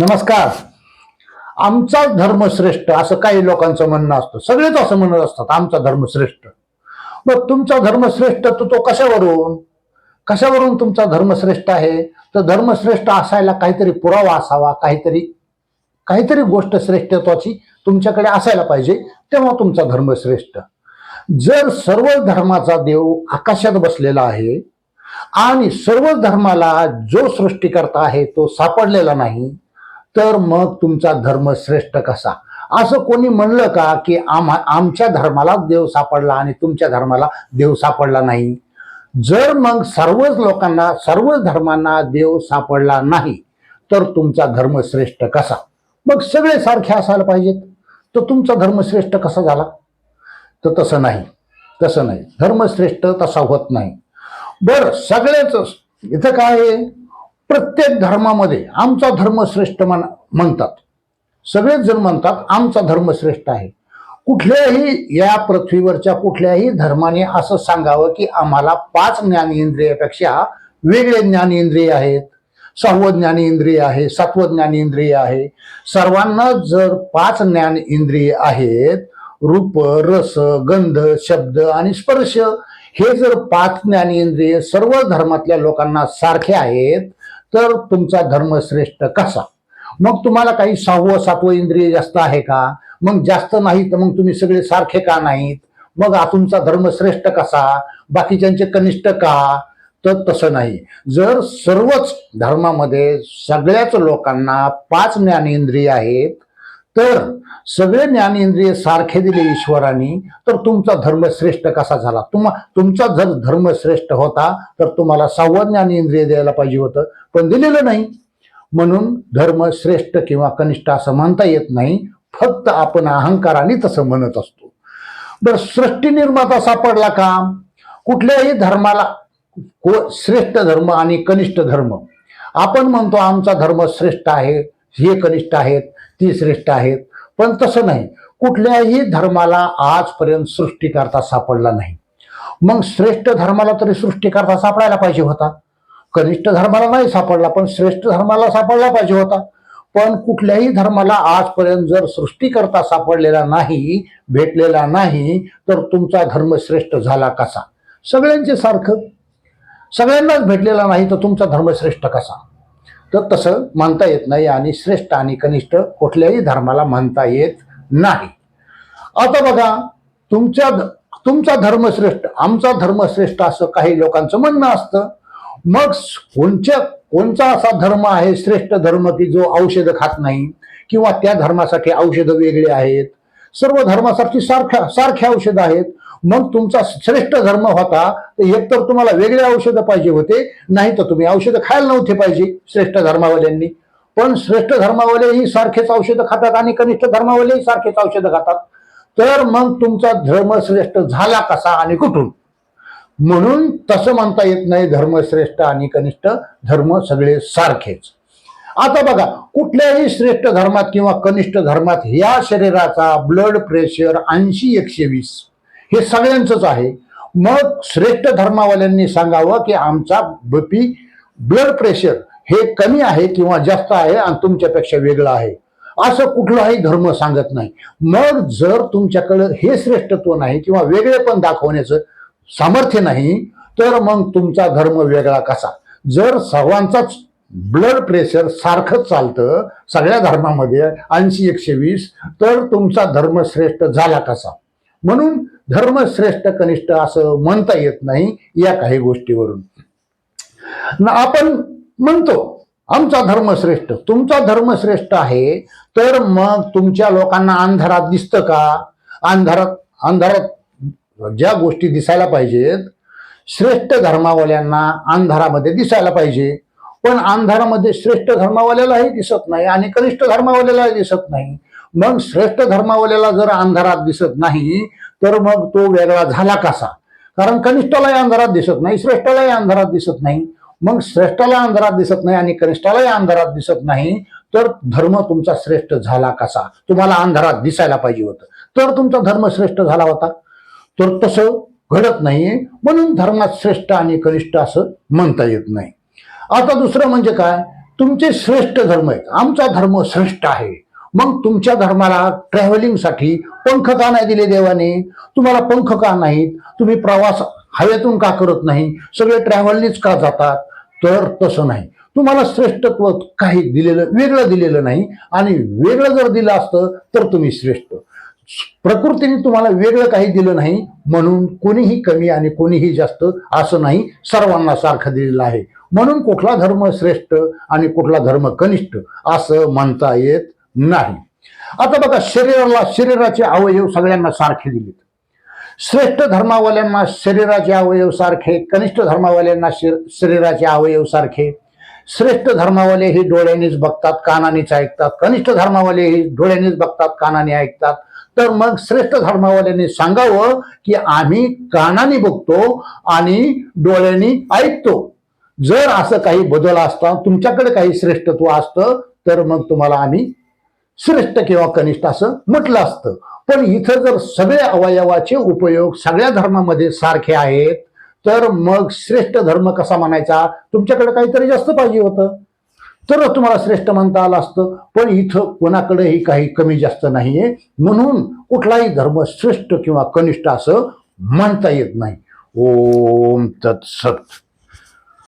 नमस्कार. आमचा धर्म श्रेष्ठ असं काही लोकांचं म्हणणं असतं. सगळेच असं म्हणत असतात आमचा धर्म श्रेष्ठ मग तुमचा धर्म श्रेष्ठ तर तो कशावरून? कशावरून तुमचा धर्म श्रेष्ठ आहे? तर धर्मश्रेष्ठ असायला काहीतरी पुरावा असावा काहीतरी काहीतरी गोष्ट श्रेष्ठत्वाची तुमच्याकडे असायला पाहिजे तेव्हा तुमचा धर्म श्रेष्ठ जर सर्व धर्माचा देव आकाशात बसलेला आहे आणि सर्व धर्माला जो सृष्टीकर्ता आहे तो सापडलेला नाही तर मग तुमचा धर्म श्रेष्ठ कसा? असं कोणी म्हणलं का की आम्हा आमच्या धर्माला देव सापडला आणि तुमच्या धर्माला देव सापडला नाही? जर मग सर्वच लोकांना सर्वच धर्मांना देव सापडला नाही तर तुमचा धर्म श्रेष्ठ कसा? मग सगळे सारखे असायला पाहिजेत. तर तुमचा धर्म श्रेष्ठ कसा झाला? तर तसं नाही. तसं नाही. धर्मश्रेष्ठ तसा होत नाही. बरं सगळेच इथं काय आहे? प्रत्येक धर्मामध्ये आमचा धर्म श्रेष्ठ म्हण म्हणतात. सगळेच जण म्हणतात आमचा धर्म श्रेष्ठ आहे. कुठल्याही या पृथ्वीवरच्या कुठल्याही धर्माने असं सांगावं की आम्हाला पाच ज्ञानेंद्रियापेक्षा वेगळे ज्ञानेंद्रिय आहेत. सहावं ज्ञानेंद्रिय आहे सातवं ज्ञानेंद्रिय आहे. सर्वांना जर पाच ज्ञान इंद्रिय आहेत रूप रस गंध शब्द आणि स्पर्श हे जर पाच ज्ञानेंद्रिय सर्व धर्मातल्या लोकांना सारखे आहेत तर तुमचा धर्म श्रेष्ठ कसा? मग तुम्हाला काही सहावं सातवं इंद्रिय जास्त आहे का? मग जास्त नाही तर मग तुम्ही सगळे सारखे का नाहीत? मग तुमचा धर्म श्रेष्ठ कसा? बाकीच्यांचे कनिष्ठ का? तर तसं नाही. जर सर्वच धर्मामध्ये सगळ्याच लोकांना पाच ज्ञानेंद्रिय आहेत तर सगळे ज्ञानेंद्रिय सारखे दिले ईश्वराने तर तुमचा धर्म श्रेष्ठ कसा झाला? तुम्हा तुमचा जर धर्म श्रेष्ठ होता तर तुम्हाला सहावं ज्ञानेंद्रिय द्यायला पाहिजे होतं पण दिलेलं नाही. म्हणून धर्म श्रेष्ठ किंवा कनिष्ठ असं म्हणता येत नाही फक्त आपण अहंकाराने तसं म्हणत असतो. बरं सृष्टी निर्माता सापडला का? कुठल्याही धर्माला को- श्रेष्ठ धर्म आणि कनिष्ठ धर्म. आपण म्हणतो आमचा धर्म श्रेष्ठ आहे हे कनिष्ठ आहेत ती श्रेष्ठ आहेत. पण तसं नाही. कुठल्याही धर्माला आजपर्यंत सृष्टीकर्ता सापडला नाही. मग श्रेष्ठ धर्माला तरी सृष्टीकर्ता सापडायला पाहिजे होता. कनिष्ठ धर्माला नाही सापडला पण श्रेष्ठ धर्माला सापडला पाहिजे होता. पण कुठल्याही धर्माला आजपर्यंत जर सृष्टीकर्ता सापडलेला नाही भेटलेला नाही तर तुमचा धर्म श्रेष्ठ झाला कसा? सगळ्यांचे सारखं. सगळ्यांनाच भेटलेला नाही तर तुमचा धर्म श्रेष्ठ कसा? तर तसं म्हणता येत नाही आणि श्रेष्ठ आणि कनिष्ठ कुठल्याही धर्माला म्हणता येत नाही. आता बघा तुमच्या तुमचा धर्मश्रेष्ठ आमचा धर्मश्रेष्ठ असं काही लोकांचं म्हणणं असतं. मग कोणच्या कोणचा असा धर्म आहे श्रेष्ठ धर्म की जो औषध खात नाही किंवा त्या धर्मासाठी औषधं वेगळी आहेत? सर्व धर्मासाठी सारख्या सारखे औषधं आहेत. मग तुमचा श्रेष्ठ धर्म होता तर एकतर तुम्हाला वेगळे औषधं पाहिजे होते नाही तर तुम्ही औषधं खायला नव्हते पाहिजे श्रेष्ठ धर्मावाल्यांनी. पण श्रेष्ठ धर्मावालेही सारखेच औषधं खातात आणि कनिष्ठ धर्मावालेही सारखेच औषधं खातात. तर मग तुमचा धर्म श्रेष्ठ झाला कसा आणि कुठून? म्हणून तसं म्हणता येत नाही धर्मश्रेष्ठ आणि कनिष्ठ धर्म सगळे सारखेच. आता बघा कुठल्याही श्रेष्ठ धर्मात किंवा कनिष्ठ धर्मात या शरीराचा ब्लड प्रेशर ऐंशी एकशे वीस. हे सगळ्यांचंच आहे. मग श्रेष्ठ धर्मावाल्यांनी सांगावं की आमचा बीपी ब्लड प्रेशर हे कमी आहे किंवा जास्त आहे आणि तुमच्यापेक्षा वेगळं आहे. असं कुठलाही धर्म सांगत नाही. मग जर तुमच्याकडं हे श्रेष्ठत्व नाही किंवा वेगळे पण दाखवण्याचं सामर्थ्य नाही तर मग तुमचा धर्म वेगळा कसा? जर सर्वांचाच ब्लड प्रेशर सारखंच चालतं सगळ्या धर्मामध्ये ऐंशी एकशे वीस तर तुमचा धर्म श्रेष्ठ झाला कसा? म्हणून धर्मश्रेष्ठ कनिष्ठ असं म्हणता येत नाही या काही गोष्टीवरून. आपण म्हणतो आमचा धर्मश्रेष्ठ तुमचा धर्मश्रेष्ठ आहे तर मग तुमच्या लोकांना अंधारात दिसतं का? अंधारात अंधारात ज्या गोष्टी दिसायला पाहिजेत श्रेष्ठ धर्मावाल्यांना अंधारामध्ये दिसायला पाहिजे. पण अंधारामध्ये श्रेष्ठ धर्मावाल्यालाही दिसत नाही आणि कनिष्ठ धर्मावाल्यालाही दिसत नाही. मग श्रेष्ठ धर्मावाल्याला जर अंधारात दिसत नाही तर मग तो वेगळा झाला कसा? कारण कनिष्ठालाही अंधारात दिसत नाही श्रेष्ठालाही अंधारात दिसत नाही. मग श्रेष्ठाला अंधारात दिसत नाही आणि कनिष्ठालाही अंधारात दिसत नाही तर धर्म तुमचा श्रेष्ठ झाला कसा? तुम्हाला अंधारात दिसायला पाहिजे होतं. तर तुमचा धर्म श्रेष्ठ झाला होता. तर तसं घडत नाहीये. म्हणून धर्मात श्रेष्ठ आणि कनिष्ठ असं म्हणता येत नाही. आता दुसरं म्हणजे काय? तुमचे श्रेष्ठ धर्म आहेत. आमचा धर्म श्रेष्ठ आहे. मग तुमच्या धर्माला ट्रॅव्हलिंगसाठी पंख का नाही दिले देवाने? तुम्हाला पंख का नाहीत? तुम्ही प्रवास हवेतून का करत नाही? सगळे ट्रॅव्हलनीच का जातात? तर तसं नाही. तुम्हाला श्रेष्ठत्व काही दिलेलं वेगळं दिलेलं नाही. आणि वेगळं जर दिलं असतं तर तुम्ही श्रेष्ठ. प्रकृतीने तुम्हाला वेगळं काही दिलं नाही म्हणून कोणीही कमी आणि कोणीही जास्त असं नाही सर्वांना सारखं दिलेलं आहे. म्हणून कुठला धर्म श्रेष्ठ आणि कुठला धर्म कनिष्ठ असं म्हणता येत नाही. आता बघा शरीराला शरीराचे अवयव सगळ्यांना सारखे दिलेत. श्रेष्ठ धर्मावाल्यांना शरीराचे अवयव सारखे कनिष्ठ धर्मावाल्यांना शरीराचे अवयव सारखे. श्रेष्ठ धर्मावाले हे डोळ्यांनीच बघतात कानानेच ऐकतात. कनिष्ठ धर्मावाले हे डोळ्यांनीच बघतात कानाने ऐकतात. तर मग श्रेष्ठ धर्मावाल्यांनी सांगावं की आम्ही कानाने बघतो आणि डोळ्यांनी ऐकतो. जर असं काही बदल असता तुमच्याकडे काही श्रेष्ठत्व असतं तर मग तुम्हाला आम्ही श्रेष्ठ किंवा कनिष्ठ असं म्हटलं असतं. पण इथं जर सगळे अवयवाचे उपयोग सगळ्या धर्मामध्ये सारखे आहेत तर मग श्रेष्ठ धर्म कसा म्हणायचा तुमच्याकडे काहीतरी जास्त पाहिजे होतं. तर तुम्हाला श्रेष्ठ म्हणता आलं असतं. पण इथं कोणाकडेही काही कमी जास्त नाहीये. म्हणून कुठलाही धर्म श्रेष्ठ किंवा कनिष्ठ असं म्हणता येत नाही. ओम तत्सत.